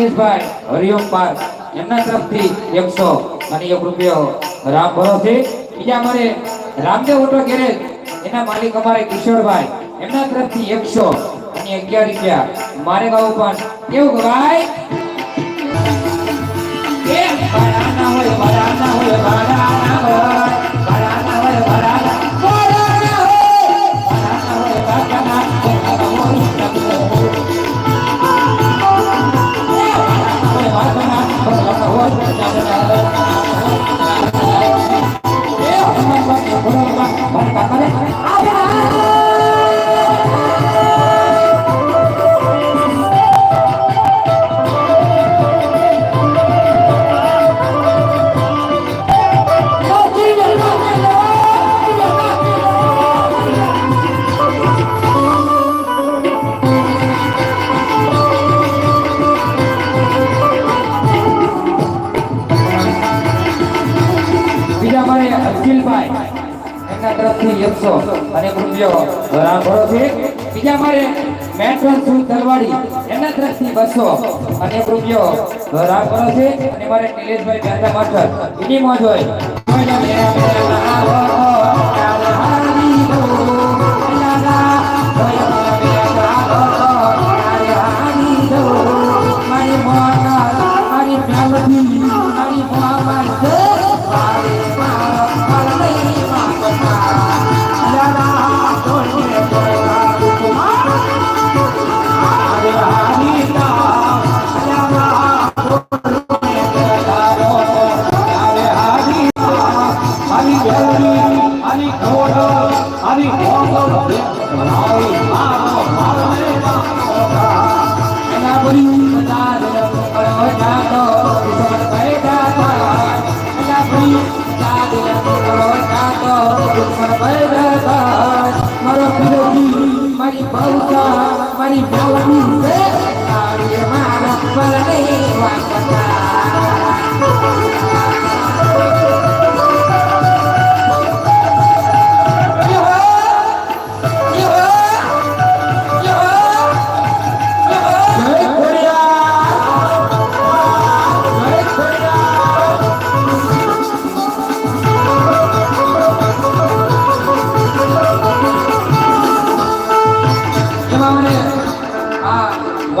નિલેશભાઈ Hariom pass એમના તરફથી એકસો અને એક રૂપિયો રામ ભરોસે બીજા અમારે રામદેવ ઓટો ગેરેજ એના માલિક અમારે કિશોરભાઈ, એમના તરફથી એકસો અને અગિયાર રૂપિયા. મારે ગાવું પણ કેવું ભાઈ? હોય હોય. બસો અને રૂપિયો. રામ છે અને મારે નિલેશભાઈ ગાંધા માસ્ટર એની મોજ હોય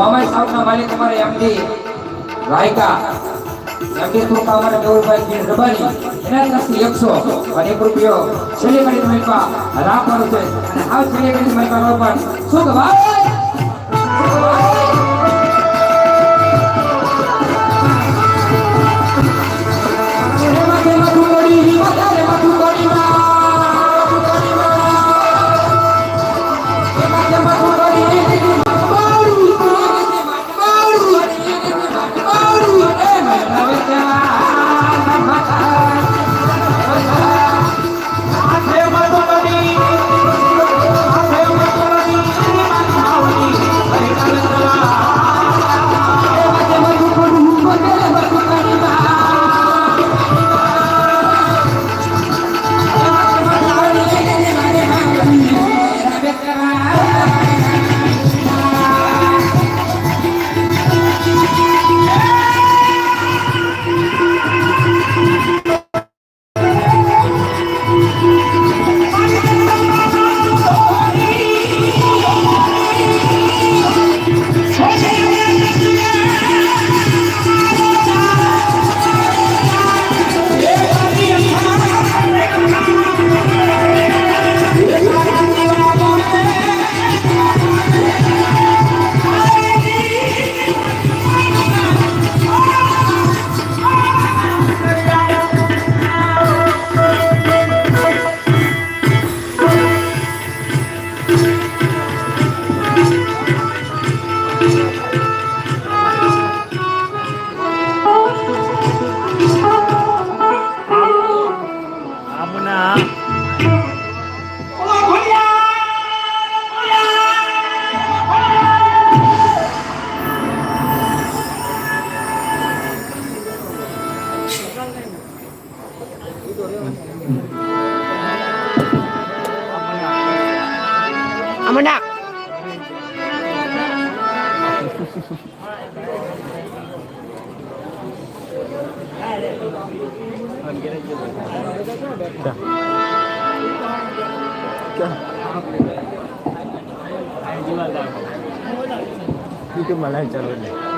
વામાઈ સાહેબના માલિક અમારે એમડી રાયકા એમડી કૃપા અમારે મેહુલભાઈ જી રબારી, એના તરફથી એકસો અને એક રૂપિયો છેલ્લી ઘડી મહિપા રાખવાનું છે. અને આ છેલ્લી ઘડી મહિપા પણ કે ભાઈ Amanak. Itu malah jalurnya.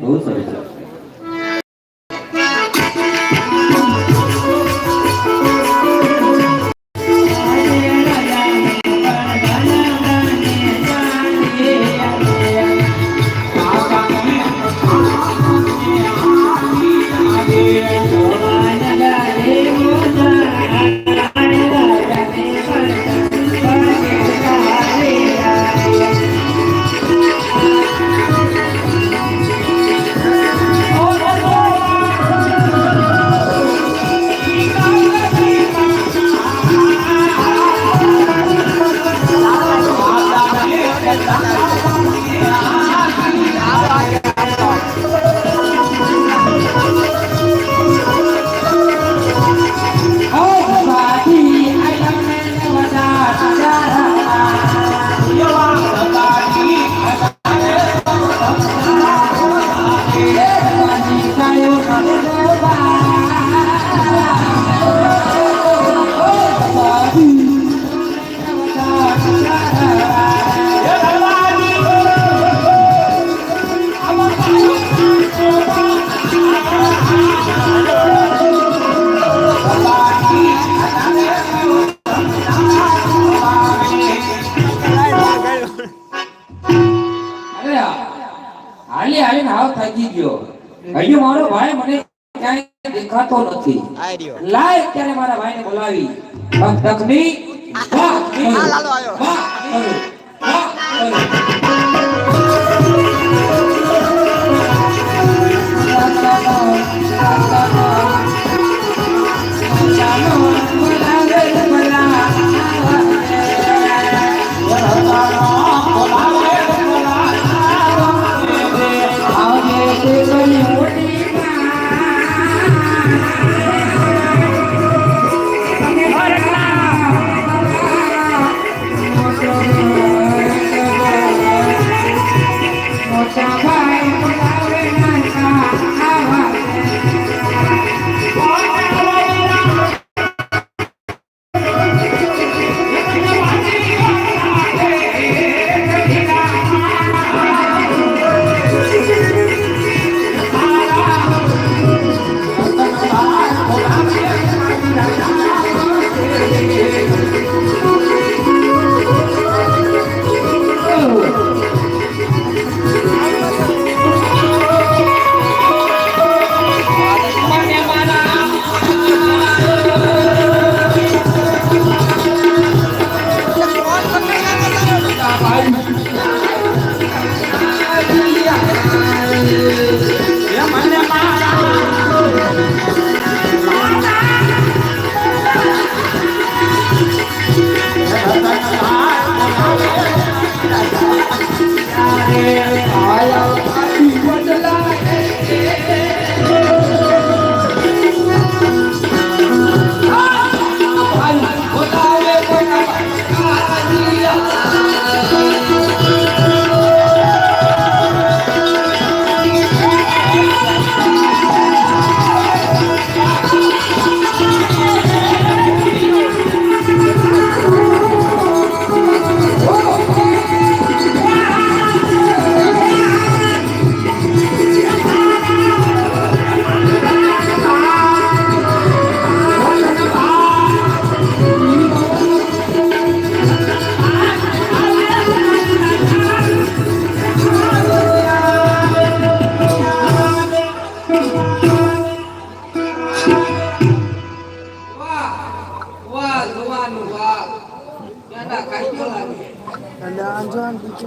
ચાલુ એટલે બહુ સરસ Yeah. થાકી ગયો. હજુ મારો ભાઈ મને ક્યાંય દેખાતો નથી. લાય ત્યારે મારા ભાઈને બોલાવી. તકની વાહ. વાહ વાહ વાહ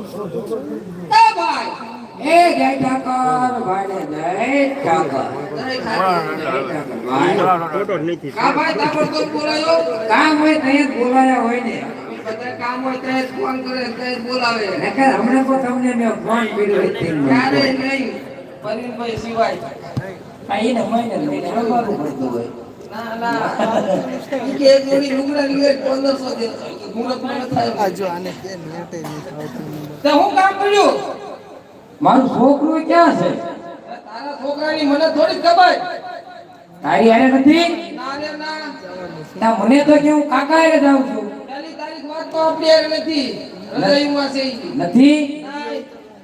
એ ભાઈ એ જય ઠાકર ભાઈને જય ઠાકર. ભાઈ કા તો બોલાયો? કામ હોય તે જ બોલાયા હોય ને. કામ હોય જ ફોન કરે જ બોલાવે. નકર હમણાં તો તમને મેં ફોન કર્યો હોય નહીં. ક્યારે નહીં? પરીનભાઈ સિવાય. પડતું હોય. ના ના. કે એક જોડી લુગડા લીધે પંદરસો દેતો મુહૂર્ત મને થાય જો આને કે નેટે તે હું કામ કર્યું? મારું છોકરું ક્યાં છે? તારા છોકરાની મને થોડી ખબર. તારી હારે નથી? ના રે ના. ના મને તો કે હું કાકા હારે જાઉં છું. પહેલી તારીખ વાત તો આપણી હારે નથી. હૃદયમાં છે નથી? ના,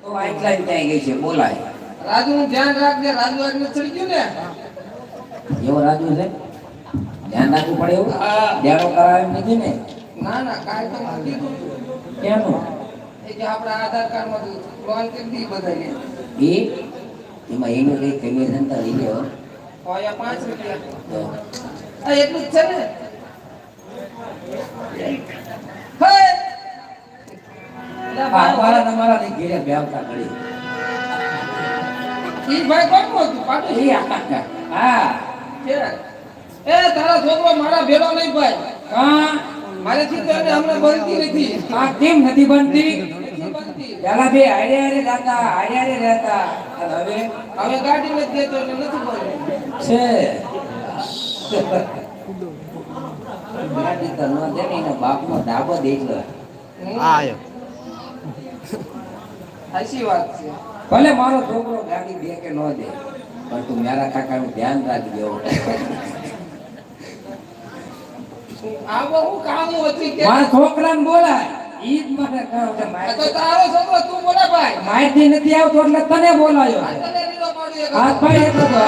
તો આટલા જ ક્યાંય ગઈ છે? બોલાય. રાજુનું ધ્યાન રાખજે. રાજુ આગળ ચડી ગયું ને. એવો રાજુ છે? ધ્યાન રાખવું પડે એવું? હા. દેડો કરાવે એમ નથી ને? ના ના કાલ તો મને કીધું તું. કેનું? એ કે આપણા આધાર કાર્ડમાં લોન કેમ દી બધાને એ? એમાં એનું કઈ કમિશન તો લઈ લ્યો હોય પાંચ રૂપિયા એટલું જ છે ને? તમારા ઘેરે બેવતા કરી ઈ ભાઈ કોણ હતું પાટું હા. એ તારા છોકરો મારા ભેળો નહીં ભાઈ. હા. મારેથી તો એને હમણાં બનતી નથી. આ કેમ નથી બનતી? પેલા બે હારે હારે જાતા હારે હારે રહેતા. હવે? હવે ગાડી નથી દેતો એટલે નથી બનતી છે. ગાડી તો ન દે ને એના બાપનો ડાબો દે જ લે. આયો. સાચી વાત છે. ભલે મારો છોકરો ગાડી દે કે ન દે પણ તું મારા કાકાનું ધ્યાન રાખજો આવો હું કામ હતું કે મારા છોકરાને બોલાય. ઈજ મને કહો કે માર- તો તારો છોકરો તું બોલે ભાઈ. માહિતી નથી આવતો એટલે તને બોલાયો. હાથ ભાઈ એટલો તો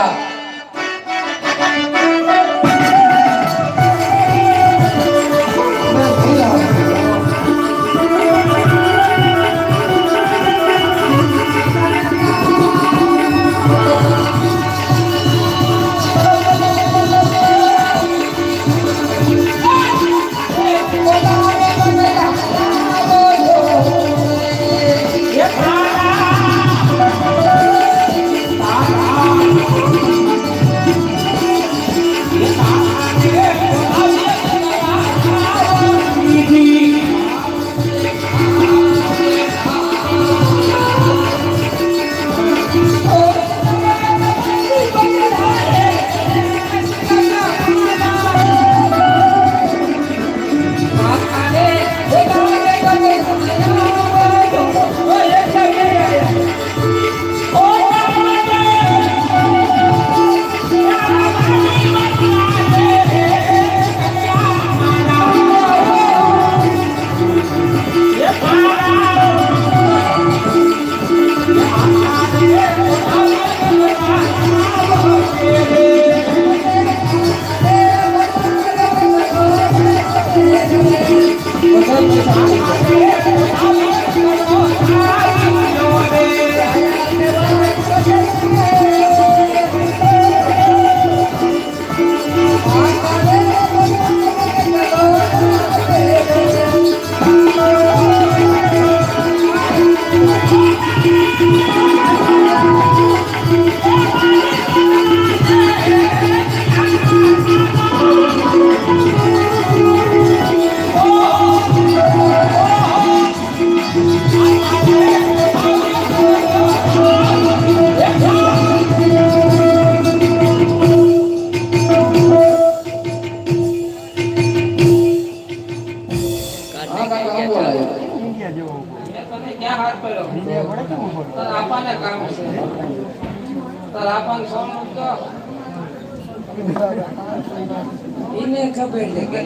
એને ખબર છે કે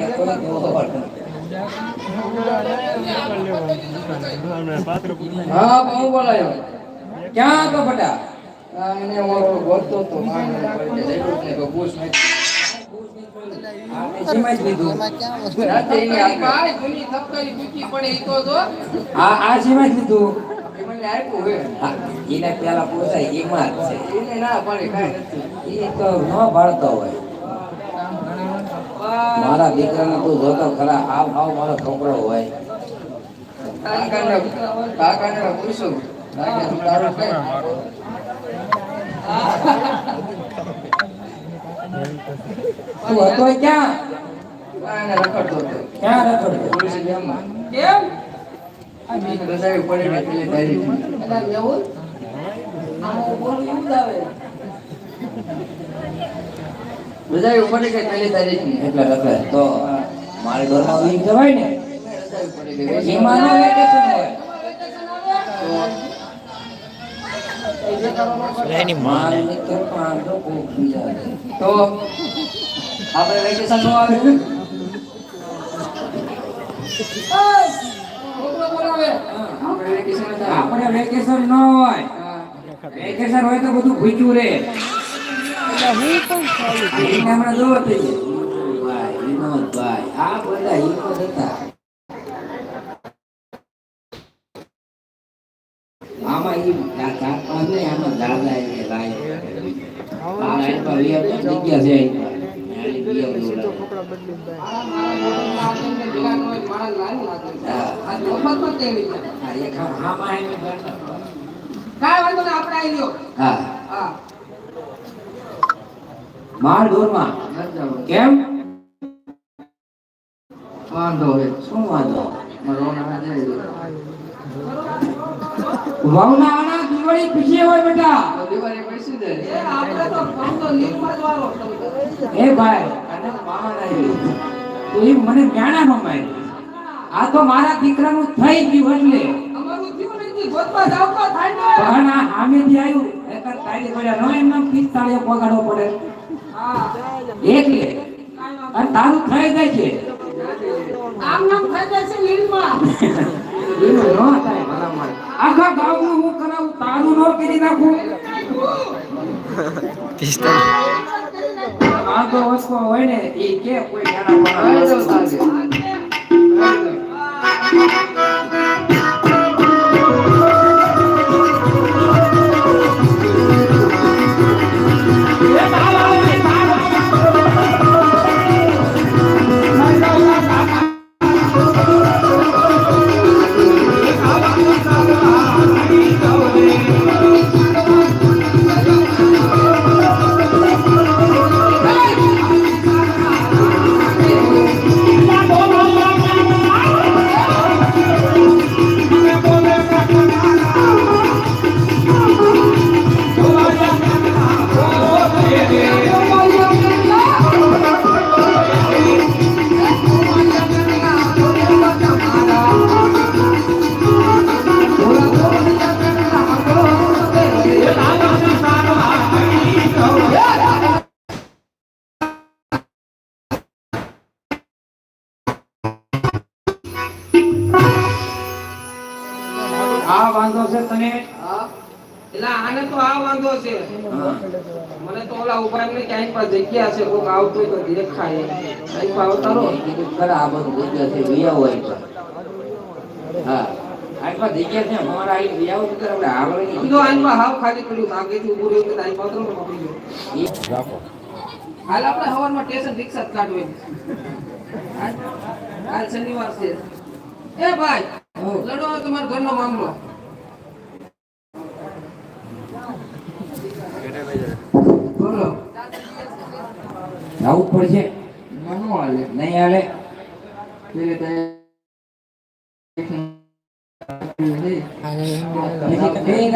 ક્યાં તો આ એને ઓલો ગોતતો તો માને પડી જાય ને તો પૂછ મે એની પેલા પૂછાય એમાં જ છે એ તો ન ભાળતો હોય. મારા દીકરાને તું જોતો ખરા આ આવ મારો. છોકરો હોય પૂછું તું હતો ક્યાં રખડતો હતો ક્યાં રખડતો પોલીસ જેમમાં કેમ? આ પડી ને પેલી તારીખ એટલે એવું આમાં બોલું એવું આવે રજાવી પડી કે પેલી તારીખની? એટલે રખડે. તો મારે ઘરમાં વીક ને? રજાવી પડી એમાં વેકેશન હોય. એની લોકો તો આપણે વેકેશન નો આવ્યું આપણે વેકેશન ન હોય. વેકેશન હોય તો બધું ભૂખ્યું રે. હમણાં જોવો થઈ જાય વિનોદભાઈ, વિનોદભાઈ, આ બધા હીરો હતા. આમાં ઈ નહીં, આમાં દાદા લાઈન કરેલી. આ લાઈન પર વીઆર તો જગ્યા છે લ્યો. માર ઢોરમાં કેમ વાંધો શું વાંધો વાવના દિવાળી પીછે હોય બેટા. તો દિવાળી દે. એ આપણે તો ફક્ત નિર્માણ વાળો એ ભાઈ અને માણ આવી. તો એ મને જ્ઞાના નો મારી. આ તો મારા દીકરાનું થઈ ગયું એટલે. અમારું નથી, ગોતવા જાવ તો થાય ને. પણ આ સામેથી આવ્યું એક જ કાયદે પડ્યા. નો એમ નામ પિસ્તાળીઓ પગાડવો પડે. હા. એકલે અને તારું થઈ જાય છે. આમ નામ થઈ જાય છે લીલમાં. એવું ન થાય આખા ગામનું હું કરાવું તારું નો કરી નાખું આ તો વસ્તુ હોય ને દેખાય કઈ જગ્યા છે વિયા હોય હા. આટલા જગ્યા છે અમારા અહીં વિયા હોય તો આપણે આવડે કીધું આનમાં હાવ ખાલી કર્યું આગેથી રહ્યું કે આઈ પાત્ર પકડી ગયો. હાલ આપણે હવારમાં સ્ટેશન રિક્ષા કાઢવી. હાલ શનિવાર છે. એ ભાઈ લડો તમારા ઘરનો મામલો બોલો જવું પડશે મનો હાલે નહીં હાલે. કઈ